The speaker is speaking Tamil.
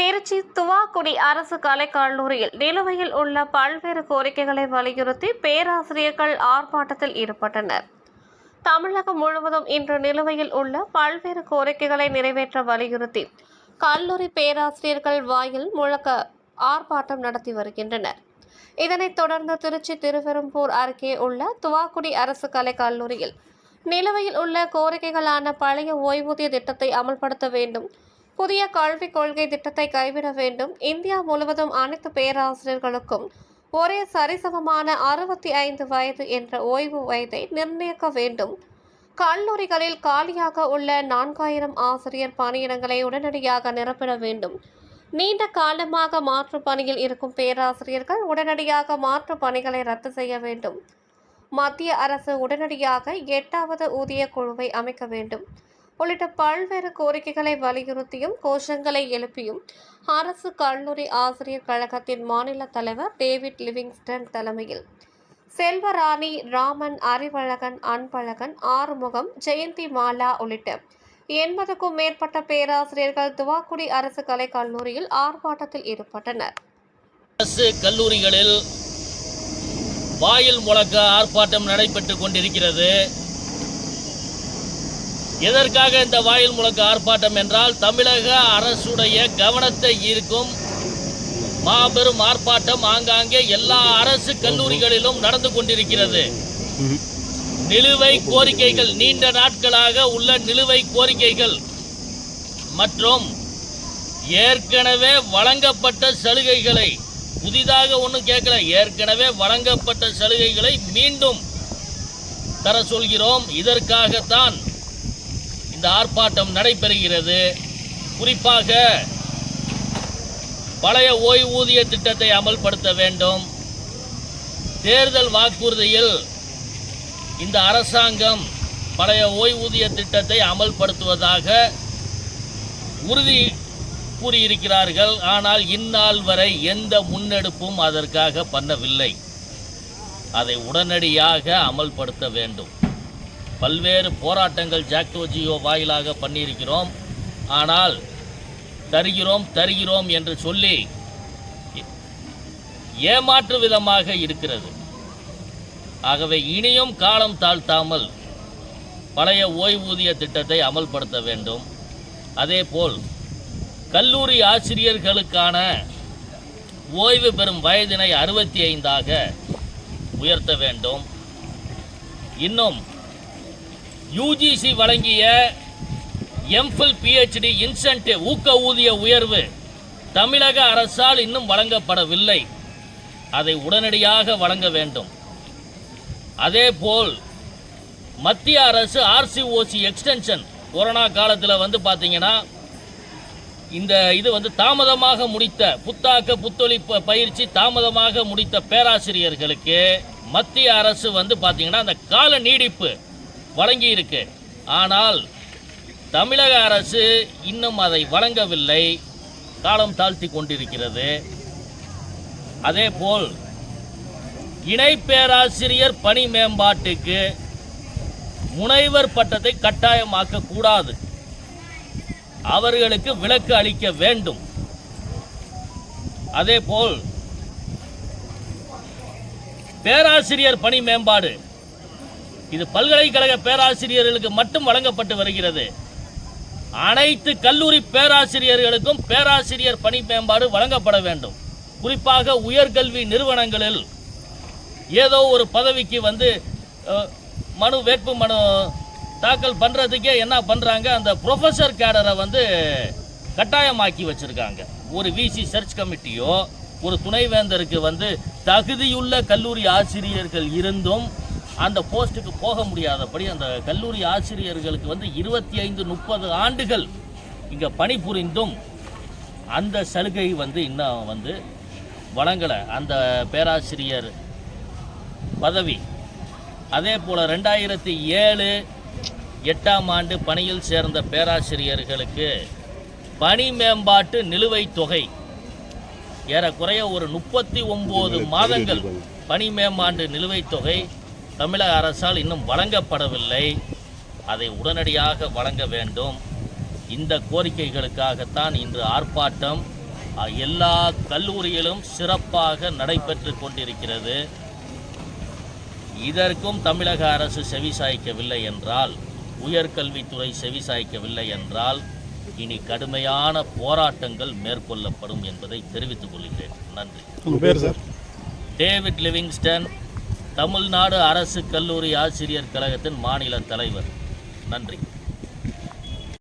திருச்சி துவாக்குடி அரசு கலைக் கல்லூரியில் நிலுவையில் உள்ள பல்வேறு கோரிக்கைகளை வலியுறுத்தி பேராசிரியர்கள் ஆர்ப்பாட்டத்தில் ஈடுபட்டனர். தமிழகம் முழுவதும் இன்று நிலுவையில் உள்ள பல்வேறு கோரிக்கைகளை நிறைவேற்ற வலியுறுத்தி கல்லூரி பேராசிரியர்கள் வாயில் முழக்க ஆர்ப்பாட்டம் நடத்தி வருகின்றனர். இதனைத் தொடர்ந்து திருச்சி திருவெரும்பூர் அருகே உள்ள துவாக்குடி அரசு கலைக் கல்லூரியில் நிலுவையில் உள்ள கோரிக்கைகளான பழைய ஓய்வூதிய திட்டத்தை அமல்படுத்த வேண்டும் புதிய கல்விக் கொள்கை திட்டத்தை கைவிட வேண்டும். இந்தியா முழுவதும் அனைத்து பேராசிரியர்களுக்கும் ஒரே சரிசமமான அறுபத்தி ஐந்து வயது என்ற ஓய்வு வயதை நிர்ணயிக்க வேண்டும். கல்லூரிகளில் காலியாக உள்ள நான்காயிரம் ஆசிரியர் பணியிடங்களை உடனடியாக நிரப்பிட வேண்டும். நீண்ட காலமாக மாற்று பணியில் இருக்கும் பேராசிரியர்கள் உடனடியாக மாற்று பணிகளை ரத்து செய்ய வேண்டும். மத்திய அரசு உடனடியாக எட்டாவது ஊதிய குழுவை அமைக்க வேண்டும். உள்ளிட்ட பல்வேறு கோரிக்கைகளை வலியுறுத்தியும் கோஷங்களை எழுப்பியும் அரசு கல்லூரி ஆசிரியர் கழகத்தின் மாநில தலைவர் டேவிட் லிவிங்ஸ்டன் தலைமையில் செல்வராணி ராமன் அறிவழகன் அன்பழகன் ஆறுமுகம் ஜெயந்தி மாலா உள்ளிட்ட எண்பதுக்கும் மேற்பட்ட பேராசிரியர்கள் துவாக்குடி அரசு கலைக் கல்லூரியில் ஆர்ப்பாட்டத்தில் ஈடுபட்டனர். அரசு கல்லூரிகளில் வாயில் முழக்க ஆர்ப்பாட்டம் நடைபெற்றுக் கொண்டிருக்கிறது. எதற்காக இந்த வாயில் முழக்க ஆர்ப்பாட்டம் என்றால் தமிழக அரசுடைய கவனத்தை ஈர்க்கும் மாபெரும் ஆர்ப்பாட்டம் ஆங்காங்கே எல்லா அரசு கல்லூரிகளிலும் நடந்து கொண்டிருக்கிறது. நிலுவை கோரிக்கைகள் நீண்ட நாட்களாக உள்ள நிலுவை கோரிக்கைகள் மற்றும் ஏற்கனவே வழங்கப்பட்ட சலுகைகளை புதிதாக ஒன்றும் கேட்கல ஏற்கனவே வழங்கப்பட்ட சலுகைகளை மீண்டும் தர சொல்கிறோம். இதற்காகத்தான் இந்த ஆர்ப்பாட்டம் நடைபெறுகிறது. குறிப்பாக பழைய ஓய்வூதிய திட்டத்தை அமல்படுத்த வேண்டும். தேர்தல் வாக்குறுதியில் இந்த அரசாங்கம் பழைய ஓய்வூதிய திட்டத்தை அமல்படுத்துவதாக உறுதி கூறியிருக்கிறார்கள். ஆனால் இந்நாள் வரை எந்த முன்னெடுப்பும் அதற்காக பண்ணவில்லை. அதை உடனடியாக அமல்படுத்த வேண்டும். பல்வேறு போராட்டங்கள் ஜாக்டோஜியோ வாயிலாக பண்ணியிருக்கிறோம். ஆனால் தருகிறோம் தருகிறோம் என்று சொல்லி ஏமாற்று விதமாக இருக்கிறது. ஆகவே இனியும் காலம் தாழ்த்தாமல் பழைய ஓய்வூதிய திட்டத்தை அமல்படுத்த வேண்டும். அதேபோல் கல்லூரி ஆசிரியர்களுக்கான ஓய்வு பெறும் வயதினை அறுபத்தி ஐந்தாக உயர்த்த வேண்டும். இன்னும் யூஜிசி வழங்கிய எம்ஃபில் பிஹெச்டி இன்சென்டிவ் ஊக்க ஊதிய உயர்வு தமிழக அரசால் இன்னும் வழங்கப்படவில்லை. அதை உடனடியாக வழங்க வேண்டும். அதேபோல் மத்திய அரசு ஆர்சிஓசி எக்ஸ்டென்ஷன் கொரோனா காலத்தில் வந்து பார்த்தீங்கன்னா இந்த இது வந்து தாமதமாக முடித்த புத்தாக்க புத்தொழிப்பு பயிற்சி தாமதமாக முடித்த பேராசிரியர்களுக்கு மத்திய அரசு வந்து பார்த்தீங்கன்னா அந்த கால நீடிப்பு வழங்கி இருக்கு ஆனால் தமிழக அரசு இன்னும் அதை வழங்கவில்லை. காலம் தாழ்த்தி கொண்டிருக்கிறது. அதேபோல் இணை பேராசிரியர் பணி மேம்பாட்டுக்கு முனைவர் பட்டத்தை கட்டாயமாக்க கூடாது. அவர்களுக்கு விலக்கு அளிக்க வேண்டும். அதேபோல் பேராசிரியர் பணி மேம்பாடு இது பல்கலைக்கழக பேராசிரியர்களுக்கு மட்டும் வழங்கப்பட்டு வருகிறது. அனைத்து கல்லூரி பேராசிரியர்களுக்கும் பேராசிரியர் பணி மேம்பாடு வழங்கப்பட வேண்டும். குறிப்பாக உயர்கல்வி நிறுவனங்களில் ஏதோ ஒரு பதவிக்கு வந்து மனு வேட்பு மனு தாக்கல் பண்ணுறதுக்கே என்ன பண்ணுறாங்க அந்த ப்ரொஃபஸர் கேடரை வந்து கட்டாயமாக்கி வச்சுருக்காங்க. ஒரு விசி சர்ச் கமிட்டியோ ஒரு துணைவேந்தருக்கு வந்து தகுதியுள்ள கல்லூரி ஆசிரியர்கள் இருந்தும் அந்த போஸ்ட்டுக்கு போக முடியாதபடி அந்த கல்லூரி ஆசிரியர்களுக்கு வந்து இருபத்தி ஐந்து முப்பது ஆண்டுகள் இங்கே பணிபுரிந்தும் அந்த சலுகை வந்து இன்னும் வந்து வழங்கலை. அந்த பேராசிரியர் பதவி. அதே போல் ரெண்டாயிரத்தி ஏழு எட்டாம் ஆண்டு பணியில் சேர்ந்த பேராசிரியர்களுக்கு பணி மேம்பாட்டு நிலுவைத் தொகை ஏறக்குறைய ஒரு முப்பத்தி ஒம்பது மாதங்கள் பணி மேம்பாட்டு நிலுவைத் தொகை தமிழக அரசால் இன்னும் வழங்கப்படவில்லை. அதை உடனடியாக வழங்க வேண்டும். இந்த கோரிக்கைகளுக்காகத்தான் இன்று ஆர்ப்பாட்டம் எல்லா கல்லூரியிலும் சிறப்பாக நடைபெற்று கொண்டிருக்கிறது. இதற்கும் தமிழக அரசு செவிசாய்க்கவில்லை என்றால் உயர்கல்வித்துறை செவிசாய்க்கவில்லை என்றால் இனி கடுமையான போராட்டங்கள் மேற்கொள்ளப்படும் என்பதை தெரிவித்துக் கொள்கிறேன். நன்றி. டேவிட் லிவிங்ஸ்டன் தமிழ்நாடு அரசு கல்லூரி ஆசிரியர் கழகத்தின் மாநில தலைவர். நன்றி.